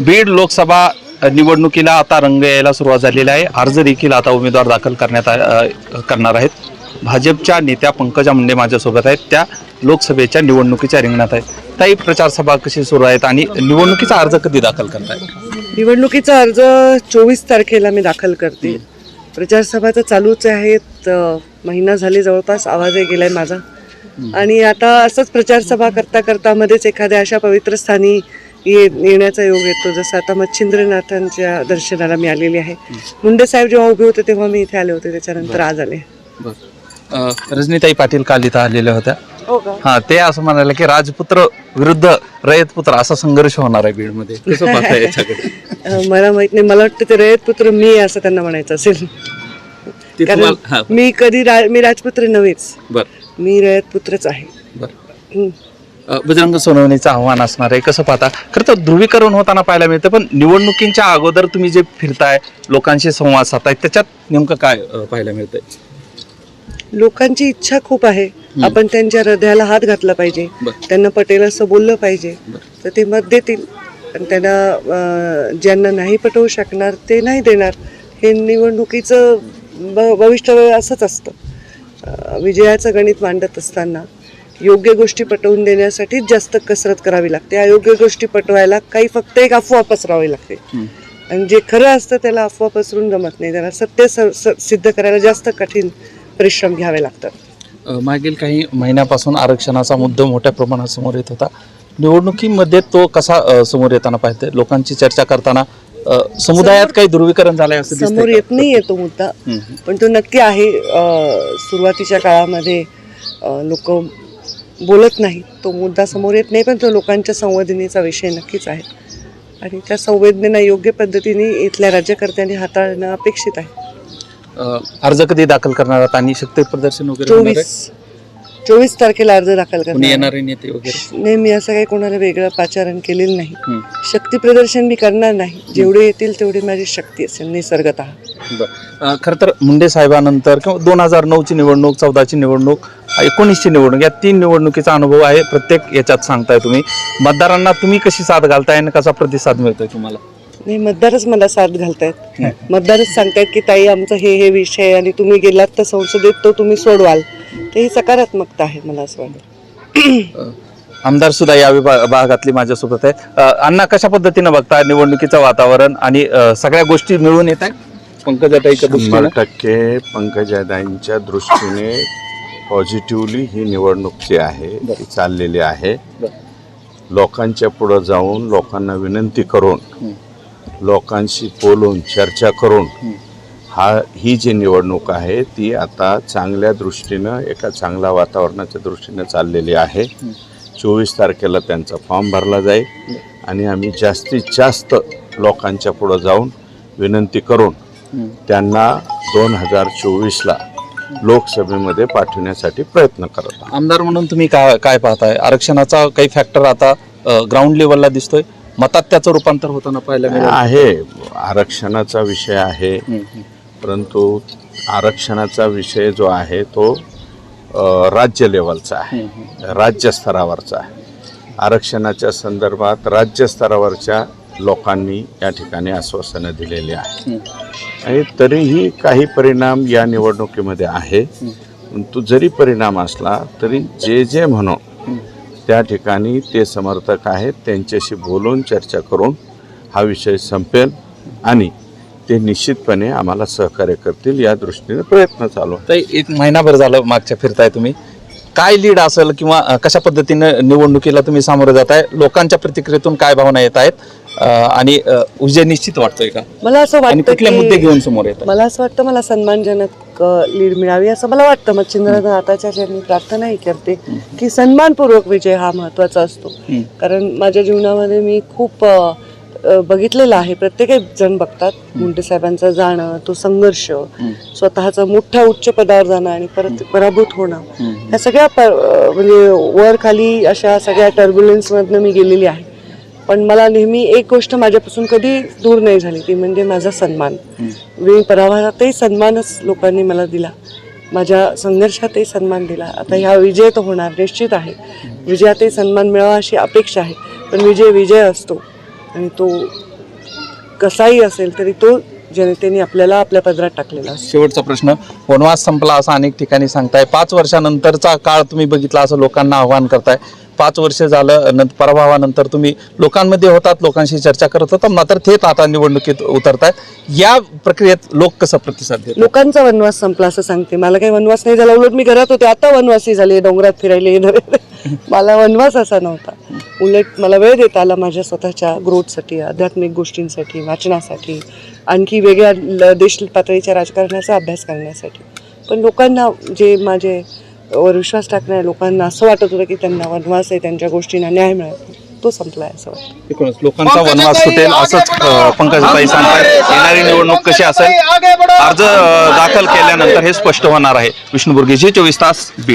बीड लोकसभा निवडणुकीला आता रंग यायला सुरुवात झालेली आहे. अर्ज देखील आता उमेदवार दाखल करण्यात करणार आहेत. भाजपच्या नेत्या पंकजा मुंडे माझ्यासोबत आहेत. त्या लोकसभेच्या निवडणुकीच्या रिंगणात आहेत. ताई प्रचार सभा कशी सुरू आहेत आणि निवडणुकीचा अर्ज कधी दाखल करताय? निवडणुकीचा अर्ज चोवीस तारखेला मी दाखल करते. प्रचार सभा तर चालूच आहेत. महिना झाले जवळपास आवाजही गेलाय माझा. आणि आता असंच प्रचार सभा करता करता मध्येच एखाद्या अशा पवित्र स्थानी ये येण्याचा योग येतो. जसं आता मच्छिंद्रनाथांच्या दर्शनाला मी आलेली आहे. मुंडे साहेब जेव्हा उभे होते तेव्हा मी इथे आले होते. त्याच्यानंतर आज आले रजनीताई पाटील काल इथं आलेल्या होत्या. हो हा ते असं म्हणाले की राजपुत्र विरुद्ध रयतपुत्र असा संघर्ष होणार आहे बीडमध्ये. कसं पाहताय याच्याकडे. अ, मला माहीत नाही. मला वाटतं ते रयत पुत्र मी असं त्यांना म्हणायचं असेल. कारण मी कधी मी राजपुत्र नव्हेच. बर. मी रयत पुत्रच आहे बजरंग सोनवणेचं आव्हान असणार आहे. कसं पाहता खरं तर ध्रुवीकरण होताना पाहायला मिळतं पण निवडणुकींच्या अगोदर तुम्ही जे फिरताय लोकांशी संवाद साधताय त्याच्यात नेमकं काय अ, पाहायला मिळतंय? लोकांची इच्छा खूप आहे. आपण त्यांच्या हृदयाला हात घातला पाहिजे. बरं. त्यांना पटेल असं बोललं पाहिजे. तर ते मत देतील. पण त्यांना अं, ज्यांना नाही पटवू शकणार ते नाही देणार हे निवडणुकीचं भविष्य असंच असतं. अं, विजयाचं गणित मांडत असताना योग्य गोष्टी पटवून देण्यासाठीच जास्त कसरत करावी लागते. अयोग्य गोष्टी पटवायला काही फक्त एक अफवा पसरावी लागते. आणि जे खरं असतं त्याला अफवा पसरून जमत नाही. त्याला सत्य सिद्ध करायला जास्त कठीण परिश्रम घ्यावे लागतात. मागील काही महिन्यापासून आरक्षणाचा मुद्दा मोठ्या प्रमाणात समोर येत होता. निवडणुकीमध्ये तो कसा समोर येताना पाहते? लोकांची चर्चा करताना समुदायात काही ध्रुवीकरण झालंय असं समोर येत नाही तो मुद्दा. पण तो नक्की आहे. सुरुवातीच्या काळामध्ये लोक बोलत नाही. तो मुद्दा समोर येत नाही पण तो लोकांच्या संवेदनेचा विषय नक्कीच आहे. आणि त्या संवेदनेला योग्य पद्धतीने इथल्या राज्यकर्त्यांनी हाताळणं अपेक्षित आहे. अर्ज कधी दाखल करणार आहात? आणि शक्ती प्रदर्शन वगैरे? चोवीस चोवीस तारखेला अर्ज दाखल कोणी करणार. येणारे नेते वगैरे? नाही मी असं काही कोणाला वेगळं पाचारण केलेलं नाही. शक्ती प्रदर्शन मी करणार नाही. जेवढे येतील तेवढी माझी शक्ती असेल निसर्गत बरं. खरं तर मुंडे साहेबानंतर किंवा दोन हजार नऊची निवडणूक चौदाची निवडणूक एकोणीसची निवडणूक या तीन निवडणुकीचा अनुभव आहे. प्रत्येक याच्यात सांगताय तुम्ही. मतदारांना तुम्ही कशी साथ घालताय आणि कसा प्रतिसाद मिळतोय तुम्हाला? नाही मतदारच मला साथ घालतायत. मतदारच सांगतायत की ताई आमचं हे हे विषय आहे आणि तुम्ही गेलात तर संसदेत तो तुम्ही सोडवाल. ते ही सकारात्मकता आहे मला असं वाटतं. आमदार सुद्धा या विभा- भागातली माझ्यासोबत आहे. अण्णा कशा पद्धतीनं बघताय निवडणुकीचं वातावरण आणि सगळ्या गोष्टी मिळून येत आहे पंकजाताईच्या शंभर दृष्टीनं? टक्के पंकजादाईंच्या दृष्टीने पॉझिटिव्हली ही निवडणूक जी आहे ती चाललेली आहे. लोकांच्या पुढं जाऊन लोकांना विनंती करून लोकांशी बोलून चर्चा करून हा ही जी निवडणूक आहे ती आता चांगल्या दृष्टीनं एका चांगल्या वातावरणाच्या दृष्टीनं चाललेली आहे. चोवीस तारखेला त्यांचा फॉर्म भरला जाईल आणि आम्ही जास्तीत जास्त लोकांच्या पुढं जाऊन विनंती करून त्यांना दोन हजार चोवीसला लोकसभेमध्ये पाठवण्यासाठी प्रयत्न करत आहोत. आमदार म्हणून तुम्ही काय काय पाहताय? आरक्षणाचा काही फॅक्टर आता ग्राउंड लेवलला दिसतोय. मतात त्याचं रूपांतर होताना पाहायला मिळेल. आहे. आरक्षणाचा विषय आहे. परंतु आरक्षणाचा विषय जो आहे तो राज्य लेवलचा आहे. राज्य स्तरावरचा आहे. आरक्षणाच्या संदर्भात राज्य स्तरावरच्या लोकांनी या ठिकाणी आश्वासनं दिलेली आहे आणि तरीही काही परिणाम या निवडणुकीमध्ये आहे. परंतु जरी परिणाम असला तरी जे जे म्हणू त्या ठिकाणी ते समर्थक आहेत. त्यांच्याशी बोलून चर्चा करून हा विषय संपेल आणि ते निश्चितपणे आम्हाला सहकार्य करतील या दृष्टीने प्रयत्न चालू आहेत. तर एक महिनाभर झालं मागच्या फिरताय तुम्ही. काय लीड असेल किंवा कशा पद्धतीनं निवडणुकीला तुम्ही सामोरे जाताय? लोकांच्या प्रतिक्रियेतून काय भावना येत आहेत? आणि अ, विजय निश्चित वाटतोय का? मला असं आणि वाटतं कुठले मुद्दे घेऊन समोर येत मला असं वाटतं मला सन्मानजनक लीड मिळावी असं मला वाटतं. मच्छिंद्रनाथाच्या चरणी प्रार्थनाही करते की सन्मानपूर्वक विजय हा महत्त्वाचा असतो. कारण माझ्या जीवनामध्ये मी खूप बघितलेलं आहे. प्रत्येक जण बघतात. मुंडे साहेबांचं जाणं तो संघर्ष स्वतःचा मोठ्या उच्च पदावर जाणं आणि परत पराभूत होणं. ह्या सगळ्या म्हणजे वर खाली अशा सगळ्या टर्ब्युलन्समधनं मी गेलेली आहे. पण मला नेहमी एक गोष्ट माझ्यापासून कधी दूर नाही झाली. ती म्हणजे माझा सन्मान. मी पराभवातही सन्मानच लोकांनी मला दिला. माझ्या संघर्षातही सन्मान दिला. आता ह्या विजय तर होणार निश्चित आहे. विजयातही सन्मान मिळावा अशी अपेक्षा आहे. पण विजय विजय असतो. आणि तो कसाही असेल तरी तो जनतेने आपल्याला आपल्या पदरात टाकलेला शेवटचा प्रश्न वनवास संपला असं अनेक ठिकाणी सांगताय. पाच वर्षानंतरचा काळ तुम्ही बघितला असं लोकांना आव्हान करताय. पाच वर्ष झालं नंतर पराभवानंतर तुम्ही लोकांमध्ये होतात लोकांशी चर्चा करत होता मात्र थेट आता निवडणुकीत उतरताय. या प्रक्रियेत लोक कसं प्रतिसाद देतात? लोकांचा वनवास संपला असं सांगते. मला काही वनवास नाही झाला उलट मी घरात होते. आता वनवासी झाले डोंगरात फिरायला येणार मला वनवास असा नव्हता. उलट मला वेळ देता आला माझ्या स्वतःच्या ग्रोथसाठी आध्यात्मिक गोष्टींसाठी वाचनासाठी आणखी वेगळ्या ल- देश पातळीच्या राजकारणाचा अभ्यास करण्यासाठी. पण लोकांना जे माझे वर विश्वास टाकणाऱ्या लोकांना असं वाटत होतं की त्यांना वनवास आहे त्यांच्या गोष्टींना न्याय मिळत नाही. तो संपला आहे असं वाटतं. एकूणच लोकांचा वनवास सुटेल असंच पंकजाताई सांगतायत. येणारी निवडणूक कशी असेल? अर्ज दाखल केल्यानंतर हे स्पष्ट होणार आहे. विष्णुबुर्गेची चोवीस तास बीड